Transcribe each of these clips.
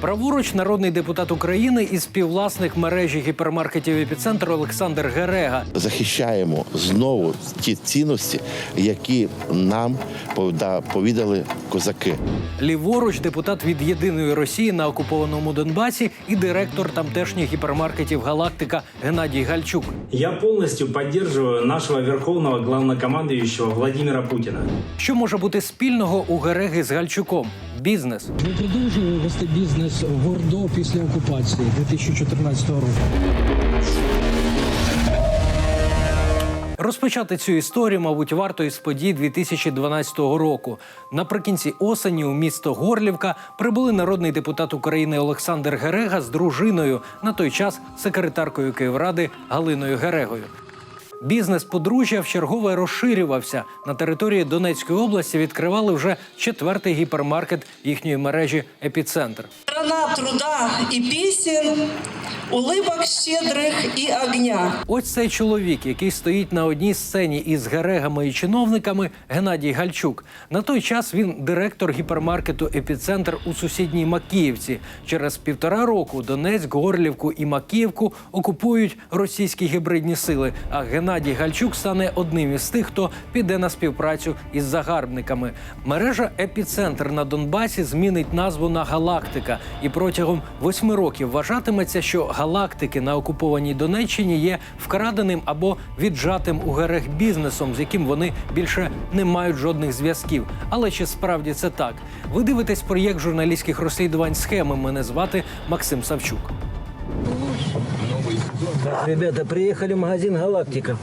Праворуч народний депутат України і співвласник мережі гіпермаркетів епіцентр Олександр Герега. захищаємо знову ті цінності, які нам повіда- повідали козаки. Ліворуч депутат від єдиної Росії на окупованому Донбасі і директор тамтешніх гіпермаркетів Галактика Геннадій Гальчук. Я полностью поддерживаю нашего верховного главнокомандующего Владимира Путина. Що може бути спільного у Гереги з Гальчуком? Бізнес. Ви продовжували вести бізнес в Гордо після окупації 2014 року. Розпочати цю історію, мабуть, варто із подій 2012 року. Наприкінці осені у місто Горлівка прибули народний депутат України Олександр Герега з дружиною, на той час секретаркою Київради Галиною Герегою. Бізнес подружжя вчергове розширювався. На території Донецької області відкривали вже четвертий гіпермаркет їхньої мережі Епіцентр. Страна труда и песен, улыбок щедрых и огня. Ось цей чоловік, який стоїть на одній сцені із герегами і чиновниками, Геннадій Гальчук. На той час він директор гіпермаркету Епіцентр у сусідній Макіївці. Через півтора року Донецьк, Горлівку і Макіївку окупують російські гібридні сили. А Геннадій Гальчук стане одним із тих, хто піде на співпрацю із загарбниками. Мережа Епіцентр на Донбасі змінить назву на Галактика, і протягом восьми років вважатиметься, що галактики на окупованій Донеччині є вкраденим або віджатим у герех бізнесом, з яким вони більше не мають жодних зв'язків. Але чи справді це так? Ви дивитесь проєкт журналістських розслідувань схеми. Мене звати Максим Савчук. Ребята, приехали в магазин «Галактика».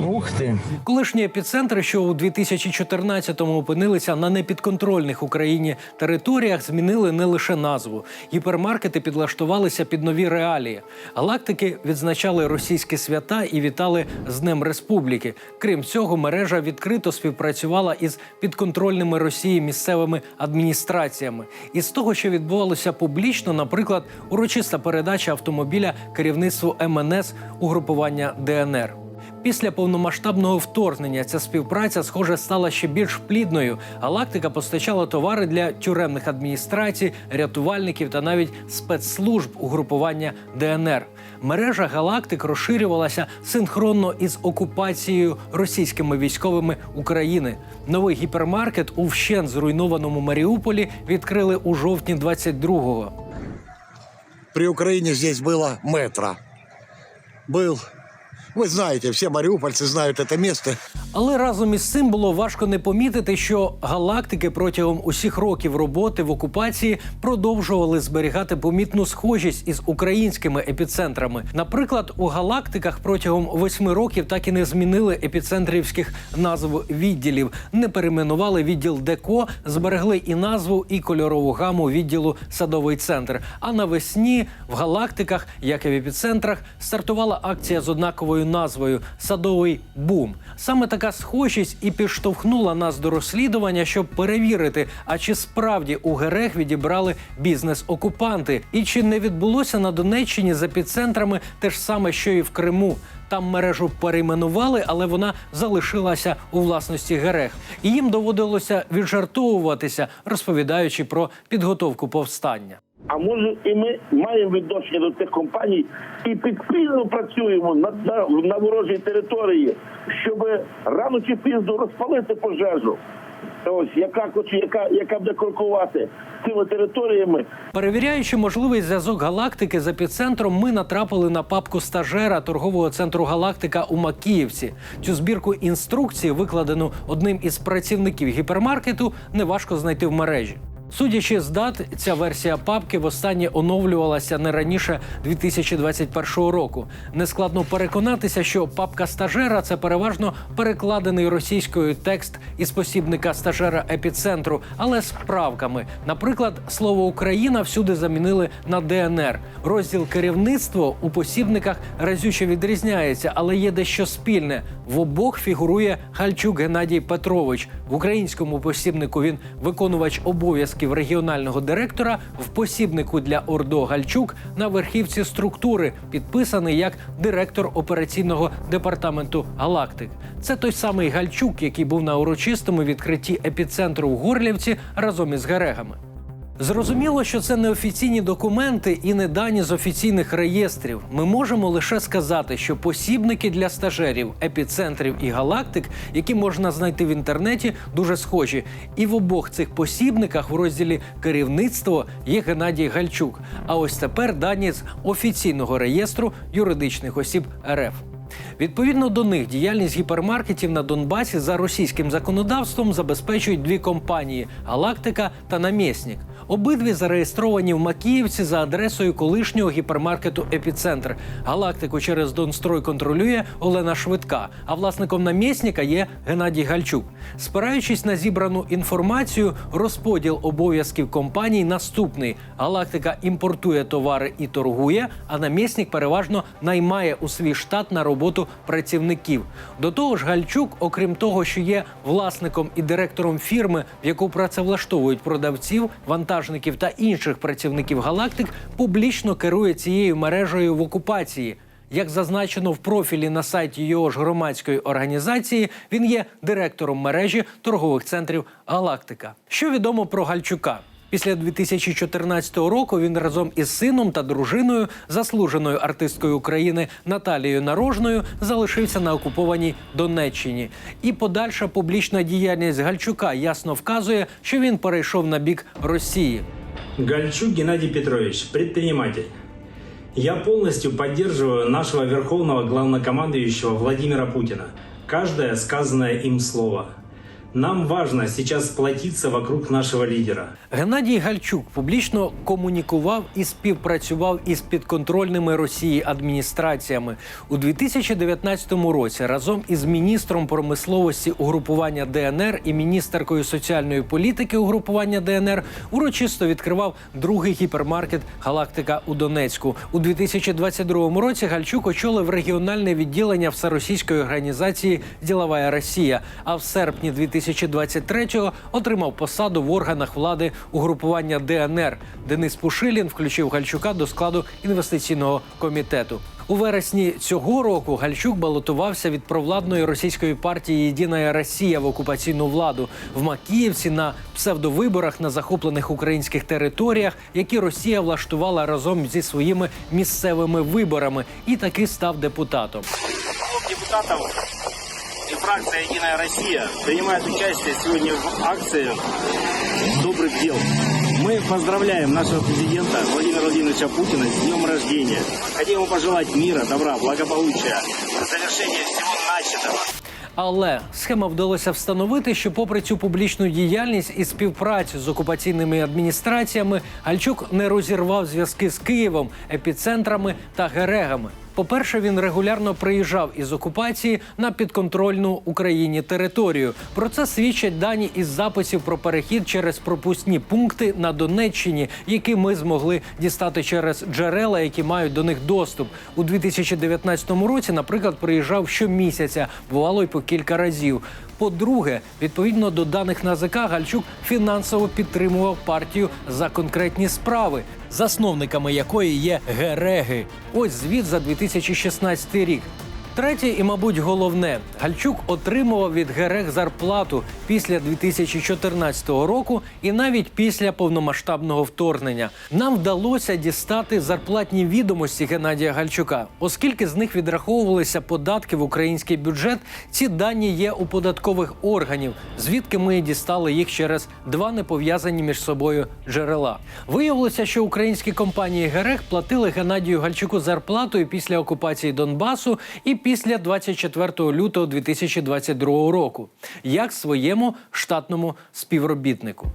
Ух ты. Колишні епіцентри, що у 2014-му опинилися на непідконтрольних Україні територіях, змінили не лише назву. Гіпермаркети підлаштувалися під нові реалії. Галактики відзначали російські свята і вітали з Днем Республіки. Крім цього, мережа відкрито співпрацювала із підконтрольними Росії місцевими адміністраціями. І з того, що відбувалося публічно, наприклад, урочиста передача автомобіля керівництву МНС угрупування ДНР. Після повномасштабного вторгнення ця співпраця, схоже, стала ще більш плідною. Галактика постачала товари для тюремних адміністрацій, рятувальників та навіть спецслужб угрупування ДНР. Мережа галактик розширювалася синхронно із окупацією російськими військовими України. Новий гіпермаркет у вщен зруйнованому Маріуполі відкрили у жовтні 22-го. при Украине здесь было метро. Был. Вы знаете, все мариупольцы знают это место. Але разом із цим було важко не помітити, що галактики протягом усіх років роботи в окупації продовжували зберігати помітну схожість із українськими епіцентрами. Наприклад, у галактиках протягом восьми років так і не змінили епіцентрівських назв відділів, не перейменували відділ ДЕКО, зберегли і назву, і кольорову гаму відділу садовий центр. А навесні в галактиках, як і в епіцентрах, стартувала акція з однаковою назвою Садовий бум. Саме така схожість і підштовхнула нас до розслідування, щоб перевірити, а чи справді у ГРЕХ відібрали бізнес-окупанти, і чи не відбулося на Донеччині з епіцентрами те ж саме, що і в Криму. Там мережу перейменували, але вона залишилася у власності ГРЕХ. І їм доводилося віджартовуватися, розповідаючи про підготовку повстання. А може, і ми маємо відношення до цих компаній і підпільно працюємо на, на, на ворожій території, щоб рано чи пізно розпалити пожежу. Ось яка хоче, яка, яка буде крокувати цими територіями, Перевіряючи можливий зв'язок галактики з епіцентром, ми натрапили на папку стажера торгового центру Галактика у Макіївці. Цю збірку інструкцій, викладену одним із працівників гіпермаркету, неважко знайти в мережі. Судячи з дат, ця версія папки востаннє оновлювалася не раніше 2021 року. Нескладно переконатися, що папка стажера це переважно перекладений російською текст із посібника стажера епіцентру, але з правками. Наприклад, слово Україна всюди замінили на ДНР. Розділ керівництво у посібниках разюче відрізняється, але є дещо спільне. В обох фігурує Гальчук Геннадій Петрович. В українському посібнику він виконувач обов'язків регіонального директора. В посібнику для Ордо Гальчук на верхівці структури підписаний як директор операційного департаменту Галактик. Це той самий Гальчук, який був на урочистому відкритті епіцентру в Горлівці разом із Герегами. Зрозуміло, що це не офіційні документи і не дані з офіційних реєстрів. Ми можемо лише сказати, що посібники для стажерів, епіцентрів і галактик, які можна знайти в інтернеті, дуже схожі. І в обох цих посібниках в розділі керівництво є Геннадій Гальчук. А ось тепер дані з офіційного реєстру юридичних осіб РФ. Відповідно до них діяльність гіпермаркетів на Донбасі за російським законодавством забезпечують дві компанії Галактика та Намєснік. Обидві зареєстровані в Макіївці за адресою колишнього гіпермаркету Епіцентр. Галактику через Донстрой контролює Олена Швидка, а власником намєсника є Геннадій Гальчук. Спираючись на зібрану інформацію, розподіл обов'язків компаній наступний: Галактика імпортує товари і торгує, а намєснік переважно наймає у свій штат на роботу працівників. До того ж, Гальчук, окрім того, що є власником і директором фірми, в яку працевлаштовують продавців, вантажників та інших працівників галактик, публічно керує цією мережею в окупації. Як зазначено в профілі на сайті його ж громадської організації, він є директором мережі торгових центрів Галактика. Що відомо про Гальчука? Після 2014 року він разом із сином та дружиною, заслуженою артисткою України Наталією Нарожною, залишився на окупованій Донеччині. І подальша публічна діяльність Гальчука ясно вказує, що він перейшов на бік Росії. Гальчук Геннадий Петрович, предприниматель. Я полностью поддерживаю нашего верховного главнокомандующего Владимира Путина. Каждое сказанное им слово. Нам важно сейчас сплотиться вокруг нашего лидера. Геннадій Гальчук публічно комунікував і співпрацював із підконтрольними Росії адміністраціями у 2019 році. Разом із міністром промисловості угрупування ДНР і міністеркою соціальної політики угрупування ДНР урочисто відкривав другий гіпермаркет Галактика у Донецьку. У 2022 році Гальчук очолив регіональне відділення всеросійської організації Ділова Росія. А в серпні 2023-го отримав посаду в органах влади угрупування ДНР. Денис Пушилін включив Гальчука до складу інвестиційного комітету. У вересні цього року Гальчук балотувався від провладної російської партії Єдина Росія в окупаційну владу в Макіївці на псевдовиборах на захоплених українських територіях, які Росія влаштувала разом зі своїми місцевими виборами, і таки став депутатом. И фракция «Единая Россия» принимает участие сегодня в акции добрых дел. Мы поздравляем нашего президента Владимира Владимировича Путина с днем рождения. Хотим ему пожелать мира, добра, благополучия, завершения всего начатого. Але схема вдалося встановити, що, попри цю публічну діяльність і співпрацю з окупаційними адміністраціями, Гальчук не розірвав зв'язки з Києвом, епіцентрами та герегами. По-перше, він регулярно приїжджав із окупації на підконтрольну Україні територію. Про це свідчать дані із записів про перехід через пропускні пункти на Донеччині, які ми змогли дістати через джерела, які мають до них доступ. У 2019 році, наприклад, приїжджав щомісяця, бувало й по кілька разів. По-друге, відповідно до даних НАЗК, Гальчук фінансово підтримував партію за конкретні справи, засновниками якої є Гереги. Ось звіт за 2016 рік. Третє і, мабуть, головне, Гальчук отримував від Герег зарплату після 2014 року і навіть після повномасштабного вторгнення. Нам вдалося дістати зарплатні відомості Геннадія Гальчука, оскільки з них відраховувалися податки в український бюджет. Ці дані є у податкових органів, звідки ми дістали їх через два непов'язані між собою джерела. Виявилося, що українські компанії Герег платили Геннадію Гальчуку зарплату і після окупації Донбасу і після 24 лютого 2022 року, як своєму штатному співробітнику.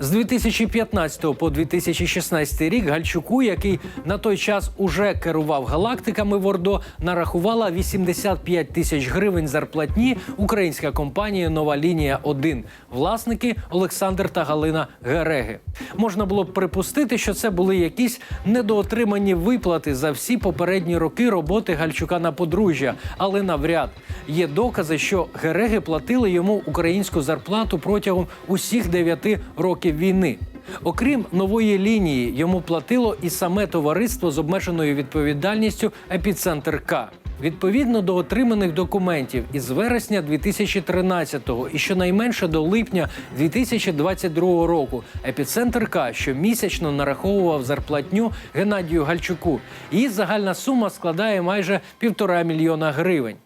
З 2015 по 2016 рік Гальчуку, який на той час уже керував галактиками в Ордо, нарахувала 85 тисяч гривень зарплатні українська компанія Нова лінія 1 власники Олександр та Галина Гереги. Можна було б припустити, що це були якісь недоотримані виплати за всі попередні роки роботи Гальчука на подружжя, але навряд є докази, що Гереги платили йому українську зарплату протягом усіх дев'яти років війни. Окрім нової лінії, йому платило і саме товариство з обмеженою відповідальністю Епіцентр К. Відповідно до отриманих документів із вересня 2013-го і щонайменше до липня 2022 року епіцентр К щомісячно нараховував зарплатню Геннадію Гальчуку. Її загальна сума складає майже півтора мільйона гривень.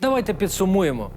Давайте підсумуємо.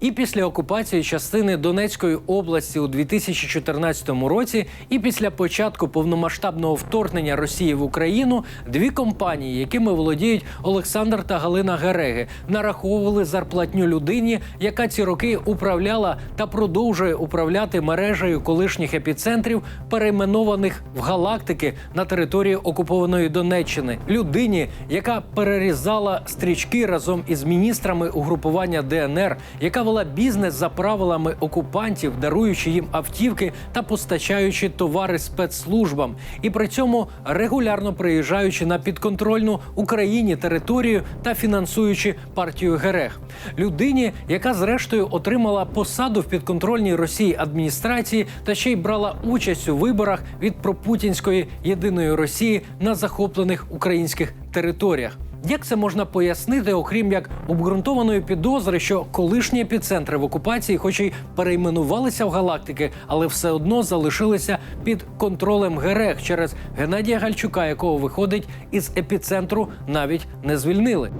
І після окупації частини Донецької області у 2014 році, і після початку повномасштабного вторгнення Росії в Україну дві компанії, якими володіють Олександр та Галина Гереги, нараховували зарплатню людині, яка ці роки управляла та продовжує управляти мережею колишніх епіцентрів, перейменованих в галактики на території окупованої Донеччини. Людині, яка перерізала стрічки разом із міністрами угрупування ДНР, яка вела бізнес за правилами окупантів, даруючи їм автівки та постачаючи товари спецслужбам, і при цьому регулярно приїжджаючи на підконтрольну Україні територію та фінансуючи партію Герег. Людині, яка зрештою отримала посаду в підконтрольній Росії адміністрації та ще й брала участь у виборах від пропутінської єдиної Росії на захоплених українських територіях. Як це можна пояснити, окрім як обґрунтованої підозри, що колишні епіцентри в окупації, хоч і перейменувалися в галактики, але все одно залишилися під контролем ГРЕХ через Геннадія Гальчука, якого виходить із епіцентру, навіть не звільнили.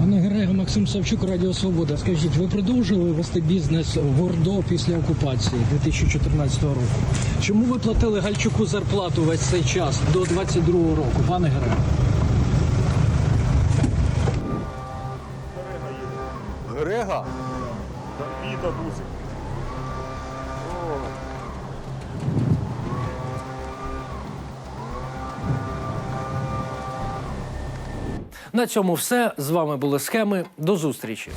Пане Герега, Максим Савчук, Радіо Свобода. Скажіть, ви продовжили вести бізнес в Ордо після окупації 2014 року? Чому ви платили Гальчуку зарплату весь цей час до 22 року, пане Герега? Грега? На цьому все з вами були схеми. До зустрічі.